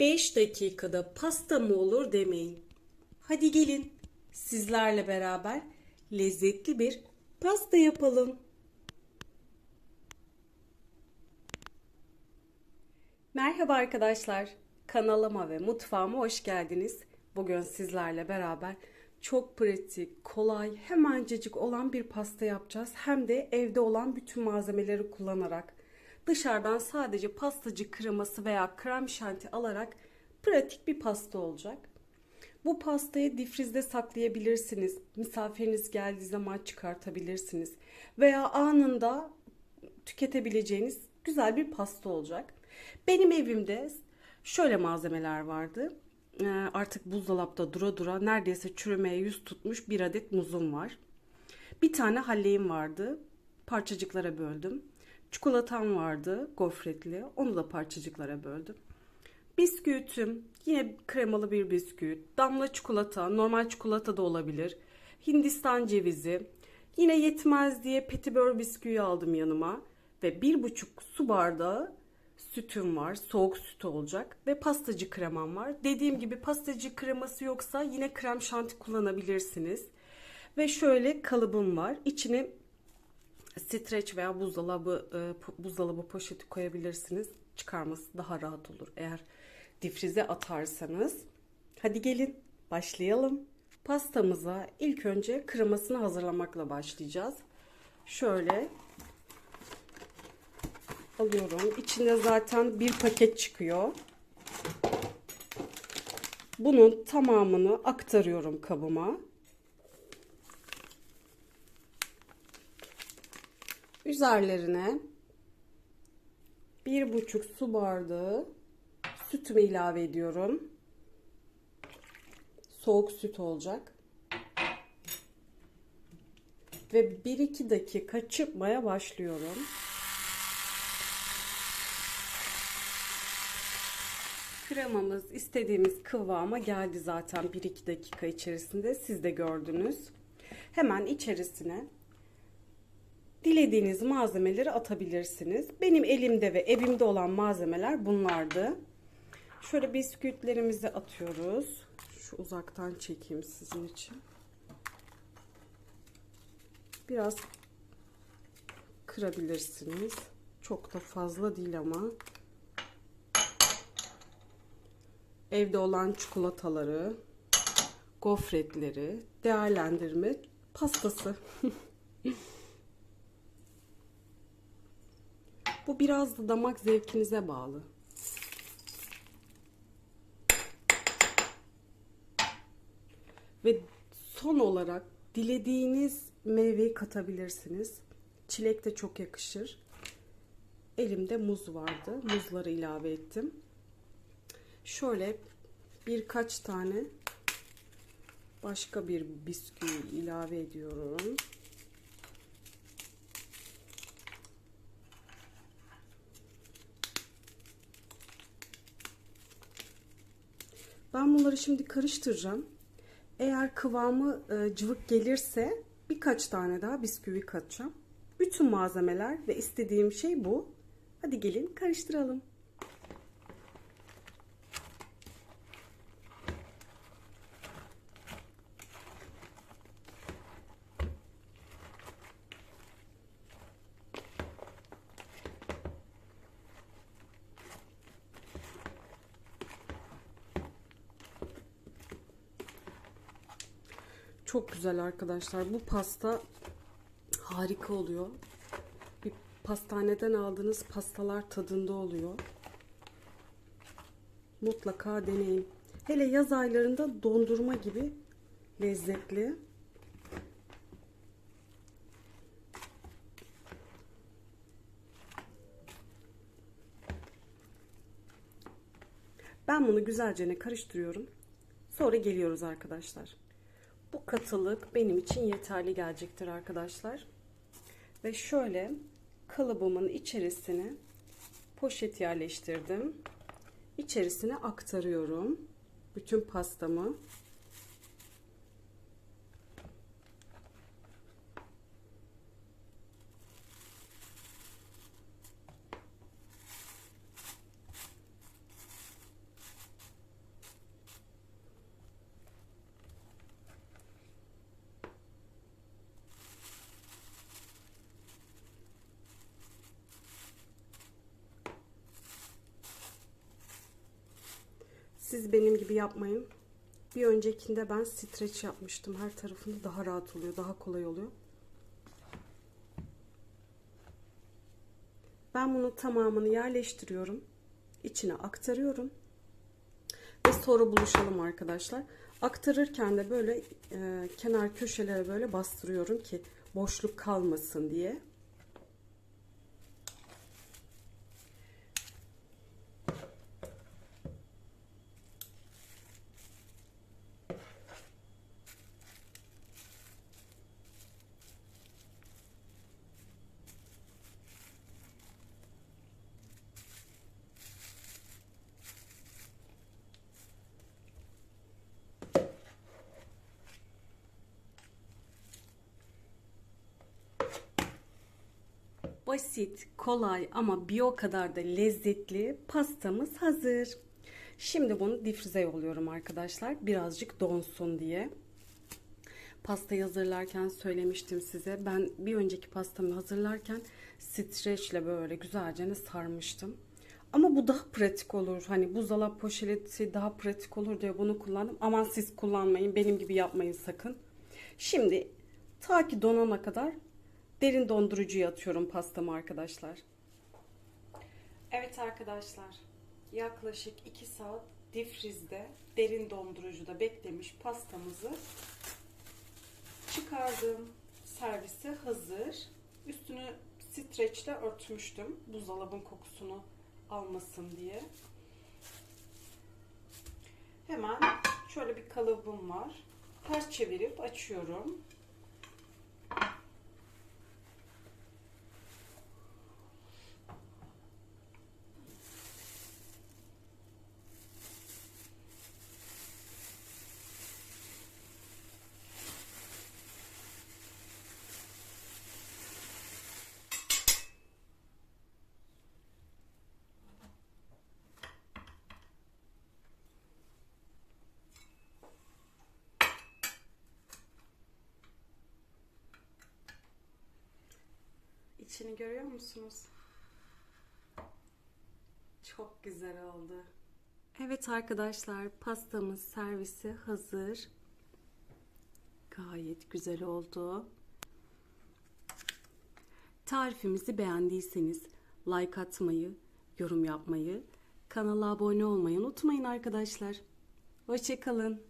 5 dakikada pasta mı olur demeyin. Hadi gelin sizlerle beraber lezzetli bir pasta yapalım. Merhaba arkadaşlar. Kanalıma ve mutfağıma hoş geldiniz. Bugün sizlerle beraber çok pratik, kolay, hemencecik olan bir pasta yapacağız. Hem de evde olan bütün malzemeleri kullanarak. Dışarıdan sadece pastacı kreması veya krem şanti alarak pratik bir pasta olacak. Bu pastayı difrizde saklayabilirsiniz. Misafiriniz geldiği zaman çıkartabilirsiniz. Veya anında tüketebileceğiniz güzel bir pasta olacak. Benim evimde şöyle malzemeler vardı. Ee, Artık buzdolapta dura dura neredeyse çürümeye yüz tutmuş bir adet muzum var. Bir tane halleğim vardı. Parçacıklara böldüm. Çikolatam vardı gofretli. Onu da parçacıklara böldüm. Bisküvitim yine kremalı bir bisküvit. Damla çikolata, normal çikolata da olabilir. Hindistan cevizi. Yine yetmez diye petibör bisküvi aldım yanıma. Ve bir buçuk su bardağı sütüm var. Soğuk süt olacak. Ve pastacı kremam var. Dediğim gibi pastacı kreması yoksa yine krem şanti kullanabilirsiniz. Ve şöyle kalıbım var. İçine streç veya buzdolabı e, buzdolabı poşeti koyabilirsiniz. Çıkarması daha rahat olur eğer difrize atarsanız. Hadi gelin başlayalım. Pastamıza ilk önce kremasını hazırlamakla başlayacağız. Şöyle alıyorum. İçinde zaten bir paket çıkıyor. Bunun tamamını aktarıyorum kabıma. Üzerlerine bir buçuk su bardağı sütümü ilave ediyorum. Soğuk süt olacak. Ve 1-2 dakika çırpmaya başlıyorum. Kremamız istediğimiz kıvama geldi zaten 1-2 dakika içerisinde. Siz de gördünüz. Hemen içerisine dilediğiniz malzemeleri atabilirsiniz. Benim elimde ve evimde olan malzemeler bunlardı. Şöyle bisküvitlerimizi atıyoruz. Şu uzaktan çekeyim sizin için. Biraz kırabilirsiniz. Çok da fazla değil ama. Evde olan çikolataları, gofretleri, değerlendirme pastası. Bu biraz da damak zevkinize bağlı. Ve son olarak dilediğiniz meyveyi katabilirsiniz. Çilek de çok yakışır. Elimde muz vardı. Muzları ilave ettim. Şöyle birkaç tane başka bir bisküvi ilave ediyorum. Ben bunları şimdi karıştıracağım. Eğer kıvamı e, cıvık gelirse birkaç tane daha bisküvi katacağım. Bütün malzemeler ve istediğim şey bu. Hadi gelin karıştıralım. Çok güzel arkadaşlar. Bu pasta harika oluyor. Bir pastaneden aldığınız pastalar tadında oluyor. Mutlaka deneyin. Hele yaz aylarında dondurma gibi lezzetli. Ben bunu güzelce karıştırıyorum. Sonra geliyoruz arkadaşlar. Katılık benim için yeterli gelecektir arkadaşlar. Ve şöyle kalıbımın içerisine poşet yerleştirdim. İçerisine aktarıyorum bütün pastamı. Siz benim gibi yapmayın. Bir öncekinde ben streç yapmıştım. Her tarafında daha rahat oluyor, daha kolay oluyor. Ben bunun tamamını yerleştiriyorum. İçine aktarıyorum. Ve sonra buluşalım arkadaşlar. Aktarırken de böyle e, kenar köşelere böyle bastırıyorum ki boşluk kalmasın diye. Basit, kolay ama bir o kadar da lezzetli pastamız hazır. Şimdi bunu difrize yolluyorum arkadaşlar. Birazcık donsun diye. Pastayı hazırlarken söylemiştim size. Ben bir önceki pastamı hazırlarken streçle böyle güzelce sarmıştım. Ama bu daha pratik olur. Hani buzdolap poşeti daha pratik olur diye bunu kullandım. Aman siz kullanmayın. Benim gibi yapmayın sakın. Şimdi ta ki donana kadar derin dondurucuya atıyorum pastamı arkadaşlar. Evet arkadaşlar. Yaklaşık 2 saat difrizde derin dondurucuda beklemiş pastamızı çıkardım. Servise hazır. Üstünü streçle örtmüştüm. Buzdolabın kokusunu almasın diye. Hemen şöyle bir kalıbım var. Ters çevirip açıyorum. İçini görüyor musunuz? Çok güzel oldu. Evet arkadaşlar pastamız servisi hazır. Gayet güzel oldu. Tarifimizi beğendiyseniz like atmayı, yorum yapmayı, kanala abone olmayı unutmayın arkadaşlar. Hoşçakalın.